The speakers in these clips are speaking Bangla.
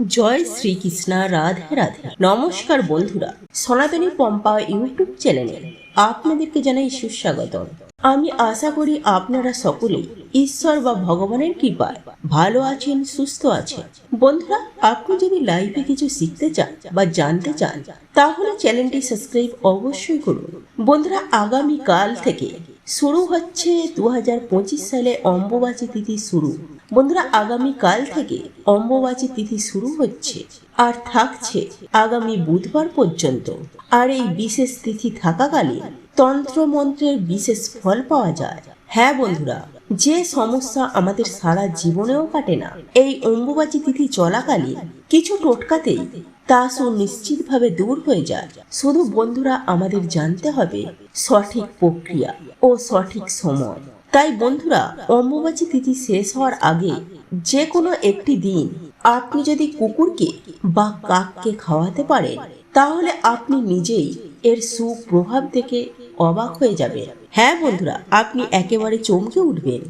জয় শ্রীকৃষ্ণ, রাধে রাধে। নমস্কার বন্ধুরা, সনাতনী পম্পা ইউটিউব চ্যানেলে আপনাদেরকে জানাই সুস্বাগতম। আমি আশা করি আপনারা সকলেই ঈশ্বর বা ভগবানের কৃপায় ভালো আছেন, সুস্থ আছেন। বন্ধুরা, আপনি যদি লাইফে কিছু শিখতে চান বা জানতে চান, তাহলে চ্যানেলটি সাবস্ক্রাইব অবশ্যই করুন। বন্ধুরা আগামী কাল থেকে শুরু হচ্ছে দু হাজার পঁচিশ সালে অম্বুবাচী তিথি শুরু। বন্ধুরা আগামী কাল থেকে অম্বুবাচী তিথি শুরু হচ্ছে আর থাকছে আগামী বুধবার পর্যন্ত। আর এই বিশেষ তিথি থাকাকালীন তন্ত্র মন্ত্রের বিশেষ ফল পাওয়া যায়। হ্যাঁ বন্ধুরা যে সমস্যা আমাদের সারা জীবনেও কাটে না। এই অম্বুবাচী তিথি চলাকালীন কিছু টোটকাতেই তা সুনিশ্চিতভাবে দূর হয়ে যায়। শুধু বন্ধুরা আমাদের জানতে হবে সঠিক প্রক্রিয়া ও সঠিক সময়। তাই বন্ধুরা, অম্বুবাচী তিথি শেষ হওয়ার আগে যে কোনো একটি দিন আপনি যদি কুকুরকে বা কাককে খাওয়াতে পারেন, তাহলে আপনি নিজেই এর সুপ্রভাব থেকে অবাক হয়ে যাবে। হ্যাঁ বন্ধুরা, আপনি একেবারে চমকে উঠবেন।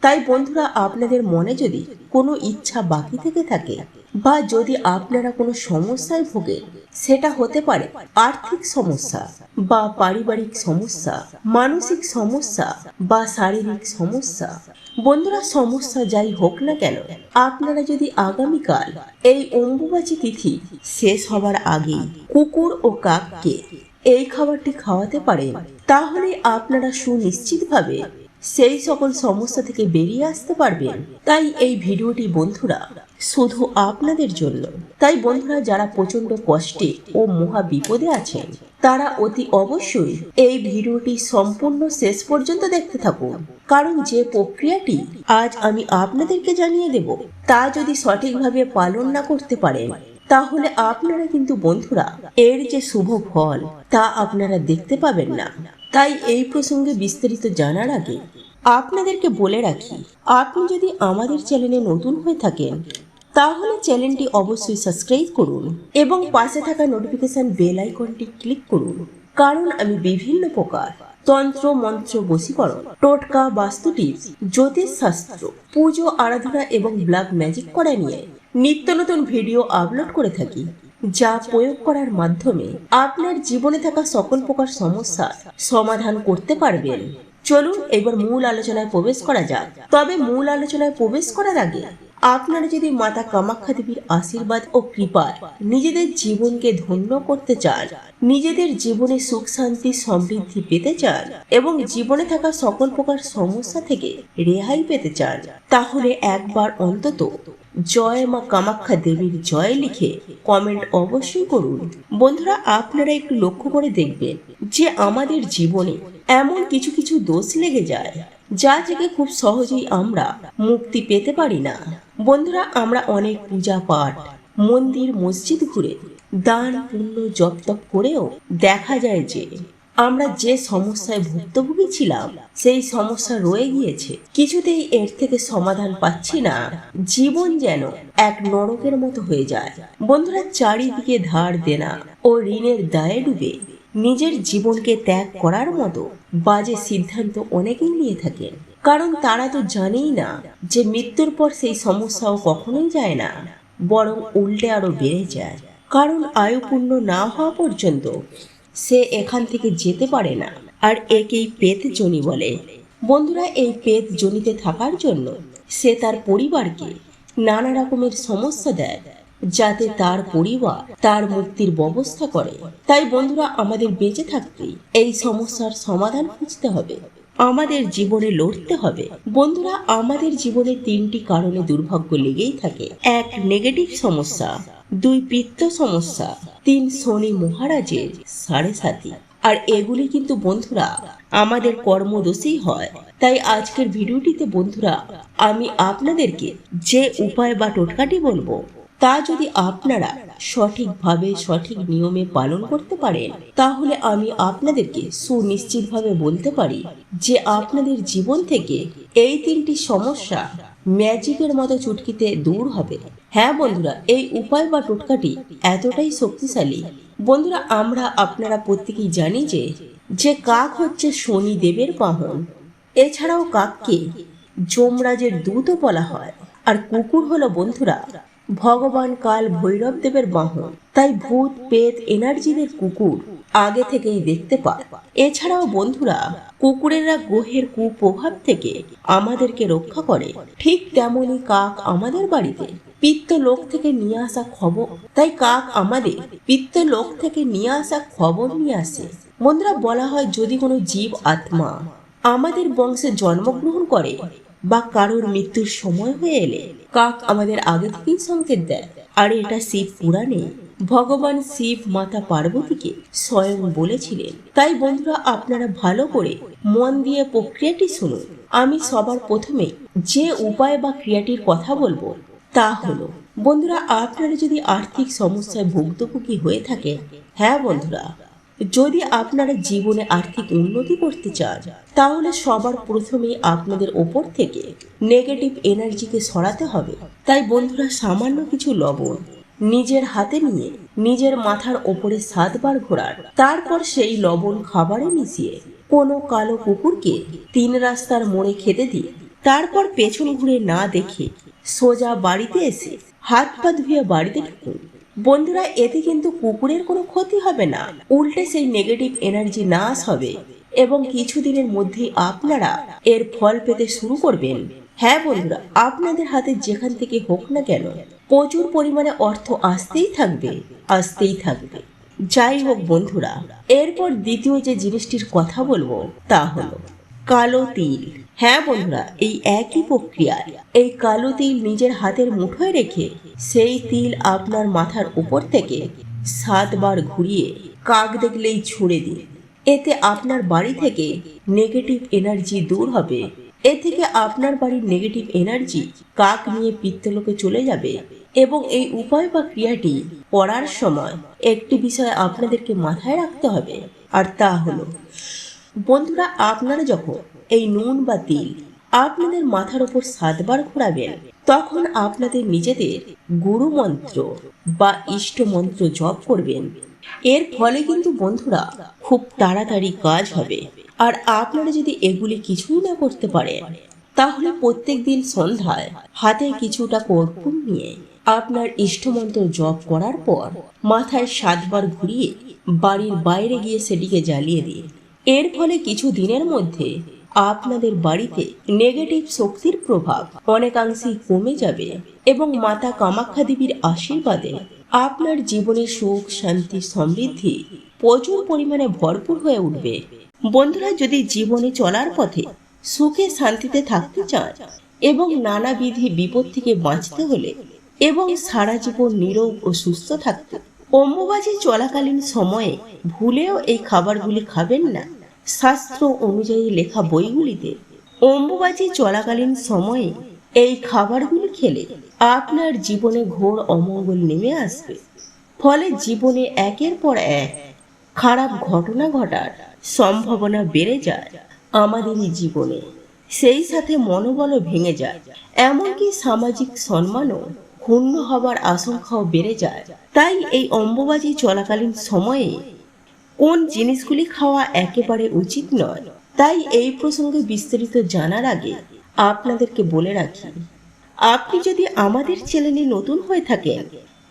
তাই বন্ধুরা, আপনাদের মনে যদি কোনো ইচ্ছা বাকি থেকে থাকে বা যদি আপনারা কোনো সমস্যায় ভোগেন সেটা হতে পারে আর্থিক সমস্যা বা পারিবারিক সমস্যা, মানসিক সমস্যা বা শারীরিক সমস্যা। বন্ধুরা, সমস্যা যাই হোক না কেন, আপনারা যদি আগামীকাল এই অম্বুবাচী তিথি শেষ হবার আগেই কুকুর ও কাককে এই খাবারটি খাওয়াতে পারেন তাহলে আপনারা সুনিশ্চিতভাবে সেই সকল সমস্যা থেকে বেরিয়ে আসতে পারবেন। তাই এই ভিডিওটি বন্ধুরা শুধু আপনাদের জন্য। তাই বন্ধুরা, যারা প্রচণ্ড কষ্টে ও মহা বিপদে আছেন, তারা অতি অবশ্যই এই ভিডিওটি সম্পূর্ণ শেষ পর্যন্ত দেখতে থাকুন। কারণ যে প্রক্রিয়াটি আজ আমি আপনাদেরকে জানিয়ে দেব, তা যদি সঠিকভাবে পালন না করতে পারেন তাহলে আপনারা কিন্তু বন্ধুরা, এর যে শুভ ফল, তা আপনারা দেখতে পাবেন না। তাই এই প্রসঙ্গে বিস্তারিত জানার আগে আপনাদেরকে বলে রাখি, আপনি যদি আমাদের চ্যানেলে নতুন হয়ে থাকেন, তাহলে চ্যানেলটি অবশ্যই সাবস্ক্রাইব করুন এবং পাশে থাকা নোটিফিকেশন বেল আইকনটি ক্লিক করুন। কারণ আমি বিভিন্ন প্রকার তন্ত্র, মন্ত্র, বশীকরণ, টোটকা বাস্তু টিপস জ্যোতিষ শাস্ত্র পুজো, আরাধনা এবং ব্ল্যাক ম্যাজিক করা নিয়ে নিত্য নতুন ভিডিও আপলোড করে থাকি, যা প্রয়োগ করার মাধ্যমে আপনার জীবনে থাকা সকল প্রকার সমস্যার সমাধান করতে পারবেন। চলুন এবার মূল আলোচনায় প্রবেশ করা যাক। তবে মূল আলোচনায় প্রবেশ করার আগে আপনারা যদি মাতা কামাখ্যা দেবীর আশীর্বাদ ও কৃপায় নিজেদের জীবনকে ধন্য করতে চান, নিজেদের জীবনে সুখ, শান্তি, সমৃদ্ধি পেতে চান এবং জীবনে থাকা সকল প্রকার সমস্যা থেকে রেহাই পেতে চান, তাহলে একবার অন্তত জয় মা কামাখ্যা দেবীর জয় লিখে কমেন্ট অবশ্যই করুন। বন্ধুরা, আপনারা একটু লক্ষ্য করে দেখবেন যে আমাদের জীবনে এমন কিছু কিছু দোষ লেগে যায়, যা থেকে খুব সহজেই আমরা মুক্তি পেতে পারি না। বন্ধুরা, আমরা অনেক পূজা পাঠ, মন্দির, মসজিদ ঘুরে দান, পুণ্য জপ তপ করেও দেখা যায় যে আমরা যে সমস্যায় ভুক্তভোগী ছিলাম, সেই সমস্যা রয়ে গিয়েছে। কিছুতেই এর থেকে সমাধান পাচ্ছি না। জীবন যেন এক নরকের মতো হয়ে যায়। বন্ধুরা, চারিদিকে ধার দেনা ও ঋণের দায়ে ডুবে নিজের জীবনকে ত্যাগ করার মতো বাজে সিদ্ধান্ত অনেকেই নিয়ে থাকেন। কারণ তারা তো জানেই না যে মৃত্যুর পর সেই সমস্যাও কখনোই যায় না, বরং উল্টে আরও বেড়ে যায়। কারণ আয়ুপূর্ণ না হওয়া পর্যন্ত সে এখান থেকে যেতে পারে না। আর একেই পেত জনি বলে। বন্ধুরা, এই পেত জনিতে থাকার জন্য সে তার পরিবারকে নানা রকমের সমস্যা দেয়, যাতে তার পরিবার তার মুক্তির ব্যবস্থা করে। তাই বন্ধুরা, আমাদের বেঁচে থাকতে এই সমস্যার সমাধান খুঁজতে হবে। আমাদের জীবনে লড়তে হবে। বন্ধুরা, আমাদের জীবনে তিনটি কারণে দুর্ভাগ্য লেগেই থাকে। এক নেগেটিভ সমস্যা। দুই পিত্ত সমস্যা, তিন শনি মহারাজের সাড়ে সাথী আর এগুলি কিন্তু বন্ধুরা, আমাদের কর্মদোষেই হয়। তাই আজকের ভিডিওটিতে বন্ধুরা, আমি আপনাদেরকে যে উপায় বা টোটকাটি বলব, তা যদি আপনারা সঠিকভাবে, সঠিক নিয়মে পালন করতে পারেন, তাহলে আমি আপনাদেরকে সুনিশ্চিতভাবে বলতে পারি যে আপনাদের জীবন থেকে এই তিনটি সমস্যা ম্যাজিকের মতো চুটকিতে দূর হবে। হ্যাঁ বন্ধুরা, এই উপায় বা টোটকাটি এতটাই শক্তিশালী। বন্ধুরা, আমরা আপনারা প্রত্যেকেই জানি যে যে কাক হচ্ছে শনি দেবের বাহন এছাড়াও কাককে যমরাজের দূতও বলা হয়। আর কুকুর হলো বন্ধুরা, ভগবান কাল ভৈরব দেবের বাহন। তাই ভূত পেত এনার্জিদের কুকুর আগে থেকেই দেখতে পায়। এছাড়াও বন্ধুরা, কুকুরেরা গ্রহের কুপ্রভাব থেকে আমাদেরকে রক্ষা করে। ঠিক তেমনি কাক আমাদের বাড়িতে পিত্ত লোক থেকে নিয়ে আসা খবর, তাই কাক আমাদের পিত্ত লোক থেকে নিয়ে আসা খবর নিয়ে আসে। বন্ধুরা, বলা হয় যদি কোনো জীব আত্মা আমাদের বংশে জন্মগ্রহণ করে বা কারোর মৃত্যুর সময় হয়ে এলে, কাক আমাদের আগে থেকেই সংকেত দেয়। আর এটা শিব পুরাণে ভগবান শিব মাতা পার্বতীকে স্বয়ং বলেছিলেন, তাই বন্ধুরা, আপনারা ভালো করে মন দিয়ে প্রক্রিয়াটি শুনুন। আমি সবার প্রথমে যে উপায় বা ক্রিয়াটির কথা বলব, তা হলো, বন্ধুরা, আপনারা যদি আর্থিক সমস্যায় ভুক্তভোগী হয়ে থাকে হ্যাঁ বন্ধুরা, যদি আপনারা জীবনে আর্থিক উন্নতি করতে চান, তাহলে সবার প্রথমে আপনাদের ওপর থেকে নেগেটিভ এনার্জিকে সরাতে হবে। তাই বন্ধুরা, সামান্য কিছু লবণ নিজের হাতে নিয়ে নিজের মাথার ওপরে সাতবার ঘোরার। তারপর সেই লবণ খাবারে মিশিয়ে কোনো কালো কুকুরকে তিন রাস্তার মোড়ে খেতে দিয়ে তারপর পেছন ঘুরে না দেখে সোজা বাড়িতে এসে হাত পা ধুয়ে বাড়িতে ঢুকুন। বন্ধুরা, এতে কিন্তু কুকুরের কোনো ক্ষতি হবে না। উল্টে সেই নেগেটিভ এনার্জি নাশ হবে এবং কিছুদিনের মধ্যেই আপনারা এর ফল পেতে শুরু করবেন। হ্যাঁ বন্ধুরা, আপনাদের হাতে যেখান থেকে হোক না কেন প্রচুর পরিমাণে অর্থ আসতেই থাকবে আসতেই থাকবে। যাই হোক বন্ধুরা, এরপর দ্বিতীয় যে জিনিসটির কথা বলব তা হলো কালো তিল। হ্যাঁ বন্ধুরা, এই একই প্রক্রিয়ায় এই কালো তিল নিজের হাতের মুঠোয় রেখে সেই তিল আপনার মাথার উপর থেকে সাতবার ঘুরিয়ে কাক দেখলেই ছুঁড়ে দিন। এতে আপনার বাড়ি থেকে নেগেটিভ এনার্জি দূর হবে। এ থেকে আপনার বাড়ির নেগেটিভ এনার্জি কাক নিয়ে পিত্তলোকে চলে যাবে এবং এই উপায় বা ক্রিয়াটি করার সময় একটি বিষয় আপনাদেরকে মাথায় রাখতে হবে। আর তা হলো, বন্ধুরা, আপনারা যখন এই নুন বা তিল আপনাদের মাথার উপর সাতবার ঘোরাবেন, তখন আপনাদের নিজেদের গুরু মন্ত্র বা ইষ্ট মন্ত্র জপ করবেন। এর ফলে কিন্তু বন্ধুরা, খুব তাড়াতাড়ি কাজ হবে। আর আপনারা যদি এগুলি কিছুই না করতে পারেন, তাহলে প্রত্যেক দিন সন্ধ্যায় হাতে কিছুটা কর্পূর নিয়ে আপনার ইষ্টমন্ত্র জপ করার পর মাথায় সাতবার ঘুরিয়ে বাড়ির বাইরে গিয়ে সেটিকে জ্বালিয়ে দিন। এর ফলে কিছু দিনের মধ্যে আপনাদের বাড়িতে নেগেটিভ শক্তির প্রভাব অনেকাংশেই কমে যাবে এবং মাতা কামাখ্যা দেবীর আশীর্বাদে আপনার জীবনে সুখ, শান্তি, সমৃদ্ধি প্রচুর পরিমাণে ভরপুর হয়ে উঠবে। বন্ধুরা, যদি জীবনে চলার পথে সুখে শান্তিতে থাকতে চান এবং নানাবিধি বিপদ থেকে বাঁচতে হলে এবং সারা জীবন নীরব ও সুস্থ থাকতে অম্বুবাজি চলাকালীন সময়ে ভুলেও এই খাবারগুলি খাবেন না, শাস্ত্র অনুযায়ী লেখা বইগুলিতে অম্বুবাজি চলাকালীন সময়ে এই খাবারগুলি খেলে আপনার জীবনে ঘোর অমঙ্গল নেমে আসবে। ফলে জীবনে একের পর এক খারাপ ঘটনা ঘটার সম্ভাবনা বেড়ে যায় আমাদেরই জীবনে। সেই সাথে মনোবলও ভেঙে যায়। এমনকি সামাজিক সম্মানও ক্ষুণ্ণ হবার আশঙ্কাও বেড়ে যায়। তাই এই অম্বুবাজি চলাকালীন সময়ে কোন জিনিসগুলি খাওয়া একেবারে উচিত নয়, তাই এই প্রসঙ্গে বিস্তারিত জানার আগে আপনাদেরকে বলে রাখি, আপনি যদি আমাদের চ্যানেলে নতুন হয়ে থাকেন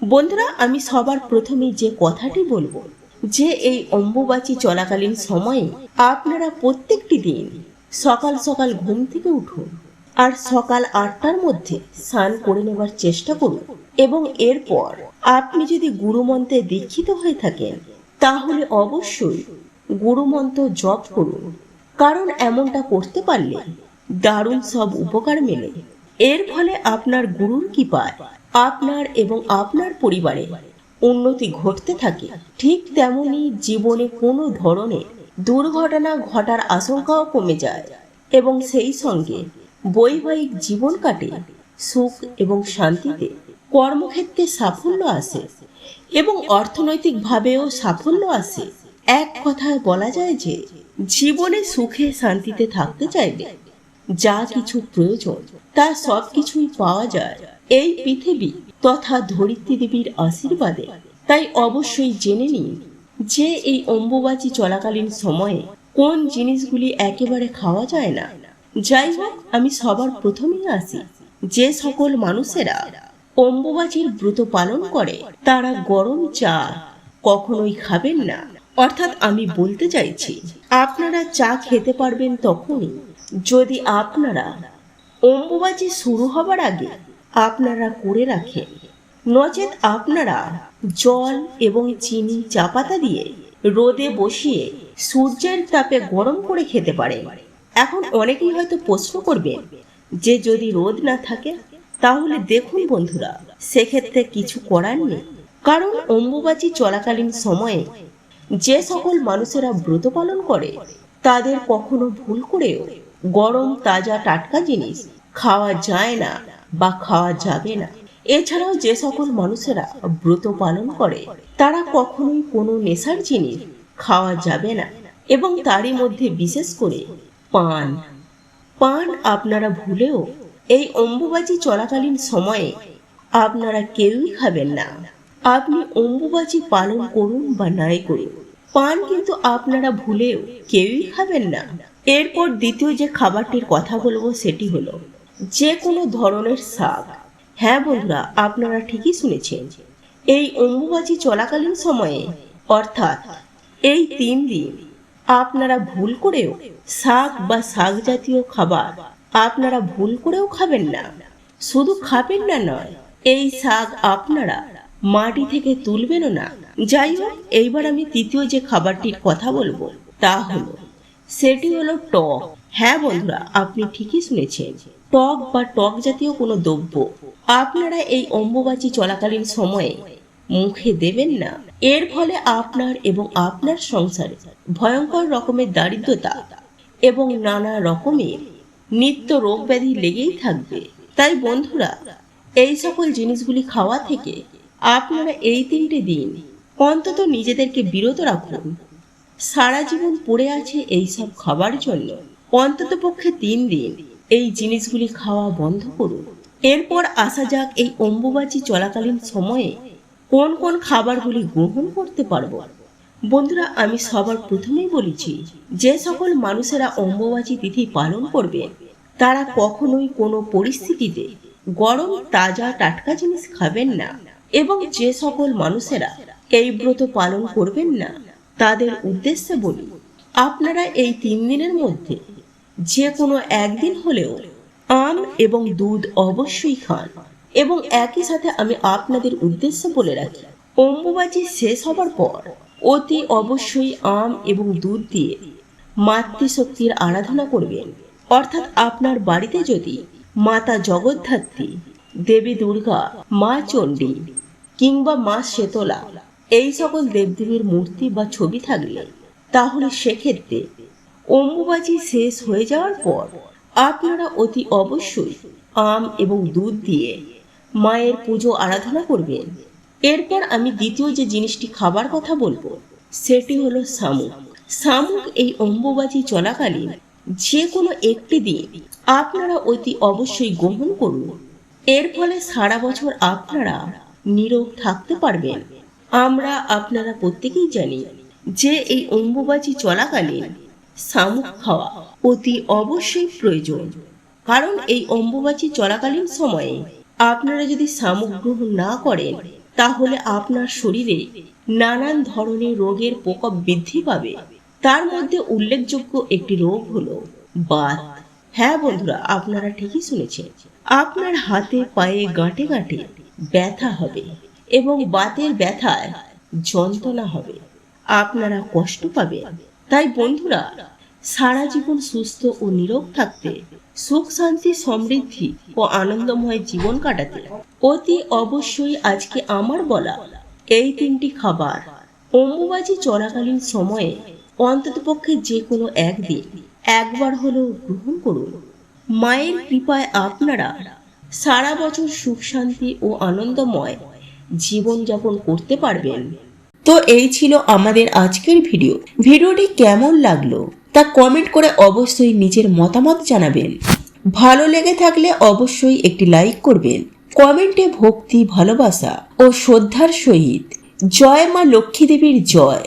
বন্ধুরা, আমি সবার প্রথমে যে কথাটি বলব, যে এই অম্বুবাচী চলাকালীন সময়ে আপনারা প্রত্যেকটি দিন সকাল সকাল ঘুম থেকে উঠুন আর সকাল আটটার মধ্যে স্নান করে নেবার চেষ্টা করুন এবং এরপর আপনি যদি গুরুমন্ত্রে দীক্ষিত হয়ে থাকেন, তাহলে অবশ্যই গুরুমন্ত্র জপ করুন। কারণ এমনটা করতে পারলে দারুণ সব উপকার মেলে। এর ফলে আপনার গুরুর কৃপায় আপনার এবং আপনার পরিবারে উন্নতি ঘটতে থাকে। ঠিক তেমনি জীবনে কোনো ধরনের দুর্ঘটনা ঘটার আশঙ্কাও কমে যায় এবং সেই সঙ্গে বৈবাহিক জীবন কাটে, সুখ এবং শান্তিতে কর্মক্ষেত্রে সাফল্য আসে এবং অর্থনৈতিকভাবেও সাফল্য আসে। এক কথায় বলা যায় যে, জীবনে সুখে শান্তিতে থাকতে চাইবে যা কিছু প্রয়োজন, তা সব কিছুই পাওয়া যায়। এই পৃথিবী তথা ধরিত্রী দেবীর আশীর্বাদে। তাই অবশ্যই জেনে নিন যে এই অম্বুবাচী চলাকালীন সময়ে কোন জিনিসগুলি একেবারে খাওয়া যায় না। যাই হোক, আমি সবার প্রথমেই আসি। যে সকল মানুষেরা অম্বুবাচীর ব্রত পালন করে, তারা গরম চা কখনোই খাবেন না। অর্থাৎ আমি বলতে চাইছি, আপনারা চা খেতে পারবেন তখনই। যদি আপনারা অম্বুবাচী শুরু হবার আগে আপনারা করে রাখেন নচেত আপনারা জল এবং চিনি চা পাতা দিয়ে রোদে বসিয়ে সূর্যের তাপে গরম করে খেতে পারেন। এখন অনেকেই হয়তো প্রশ্ন করবেন যে যদি রোদ না থাকে, তাহলে দেখুন বন্ধুরা, সেক্ষেত্রে কিছু করার নেই। কারণ অম্বুবাচী চলাকালীন সময়ে যে সকল মানুষেরা ব্রত পালন করে, তাদের কখনো ভুল করেও গরম তাজা টাটকা জিনিস খাওয়া যায় না বা খাওয়া যাবে না। এছাড়াও যে সকল মানুষেরা ব্রত পালন করে, তারা কখনোই কোনো নেশার জিনিস খাওয়া যাবে না এবং তারই মধ্যে বিশেষ করে পান। পান আপনারা ভুলেও এই অম্বুবাচী চলাকালীন সময়ে আপনারা কেউই খাবেন না। আপনি অম্বুবাচী পালন করুন বা নাই করুন, পান কিন্তু আপনারা ভুলেও কেউই খাবেন না। এরপর দ্বিতীয় যে খাবারটির কথা বলব সেটি হলো, যে কোনো ধরনের শাক। হ্যাঁ বন্ধুরা, আপনারা ঠিকই শুনেছেন, এই অম্বুবাচী চলাকালীন সময়ে, অর্থাৎ এই তিন দিন, আপনারা ভুল করেও শাক বা শাক জাতীয় খাবার আপনারা ভুল করেও খাবেন না। শুধু খাবেন না নয়, এই শাক আপনারা মাটি থেকে তুলবেনও না। যাই হোক, এইবার আমি তৃতীয় যে খাবারটির কথা বলব, তা হলো সেটি হলো টক। হ্যাঁ বন্ধুরা, আপনি ঠিকই শুনেছেন। টক বা টক জাতীয় কোনো দ্রব্য আপনারা এই অম্বুবাচী চলাকালীন সময়ে মুখে দেবেন না। এর ফলে আপনার এবং আপনার সংসারে ভয়ঙ্কর রকমের দারিদ্রতা এবং নানা রকমের নিত্য রোগ ব্যাধি লেগেই থাকবে। তাই বন্ধুরা, এই সকল জিনিসগুলি খাওয়া থেকে আপনারা এই তিনটে দিন অন্তত নিজেদেরকে বিরত রাখুন। সারা জীবন পড়ে আছে এই সব খাবার জন্য। অন্তত পক্ষে তিন দিন এই জিনিসগুলি খাওয়া বন্ধ করুন। এরপর আসা যাক এই অম্বুবাচী চলাকালীন সময়ে কোন কোন খাবারগুলি গ্রহণ করতে পারব। বন্ধুরা, আমি সবার প্রথমেই বলেছি, যে সকল মানুষেরা অম্বুবাচী তিথি পালন করবে, তারা কখনোই কোনো পরিস্থিতিতে গরম, তাজা, টাটকা জিনিস খাবেন না এবং যে সকল মানুষেরা এই ব্রত পালন করবেন না তাদের উদ্দেশ্যে বলি, আপনারা এই তিন দিনের মধ্যে যে কোনো একদিন হলেও আম এবং দুধ অবশ্যই খান এবং একই সাথে আমি আপনাদের উদ্দেশ্যে বলে রাখি, অম্বুবাচী শেষ হবার পর অতি অবশ্যই আম এবং দুধ দিয়ে মাতৃশক্তির আরাধনা করবেন। অর্থাৎ আপনার বাড়িতে যদি মাতা জগদ্ধাত্রী, দেবী দুর্গা, মা চণ্ডী কিংবা মা শেতলা এই সকল দেবদেবীর মূর্তি বা ছবি থাকলে তাহলে সেক্ষেত্রে অম্বুবাচী শেষ হয়ে যাওয়ার পর আপনারা অতি অবশ্যই আম এবং দুধ দিয়ে মায়ের পুজো আরাধনা করবেন। এরপর আমি দ্বিতীয় যে জিনিসটি খাবার কথা বলব, সেটি হলো শামুক। শামুক এই অম্বুবাচী চলাকালীন যে কোনো একটি দিন আপনারা অতি অবশ্যই গ্রহণ করুন। এর ফলে সারা বছর আপনারা নীরব থাকতে পারবেন। আমরা আপনারা প্রত্যেকেই জানি যে এই অম্বুবাচী চলাকালীন শামুক খাওয়া অতি অবশ্যই প্রয়োজন। কারণ এই অম্বুবাচী চলাকালীন সময়ে আপনারা যদি শামুক গ্রহণ না করেন, তাহলে আপনার শরীরে নানান ধরনের রোগের প্রকোপ বৃদ্ধি পাবে। তার মধ্যে উল্লেখযোগ্য একটি রোগ হলো বাত। হ্যাঁ বন্ধুরা, আপনারা ঠিকই শুনেছেন। আপনার হাতে পায়ে গাঁটে গাঁটে ব্যথা হবে। এবং বাতের ব্যথায় যন্ত্রণা হবে। আপনারা কষ্ট পাবেন। তাই বন্ধুরা, সারা জীবন সুস্থ ও নীরব থাকতে, সুখ, শান্তি, সমৃদ্ধি ও আনন্দময় জীবন কাটাতে অতি অবশ্যই আজকে আমার বলা এই তিনটি খাবার অম্বুবাচী চলাকালীন সময়ে অন্ততপক্ষে যে কোনো একদিন একবার হলেও গ্রহণ করুন। মায়ের কৃপায় আপনারা সারা বছর সুখ, শান্তি ও আনন্দময় জীবনযাপন করতে পারবেন। তো এই ছিল আমাদের আজকের ভিডিও। ভিডিওটি কেমন লাগল তা কমেন্ট করে অবশ্যই নিজের মতামত জানাবেন। ভালো লেগে থাকলে অবশ্যই একটি লাইক করবেন। কমেন্টে ভক্তি, ভালোবাসা ও শ্রদ্ধার সহিত। জয় মা লক্ষ্মী দেবীর জয়।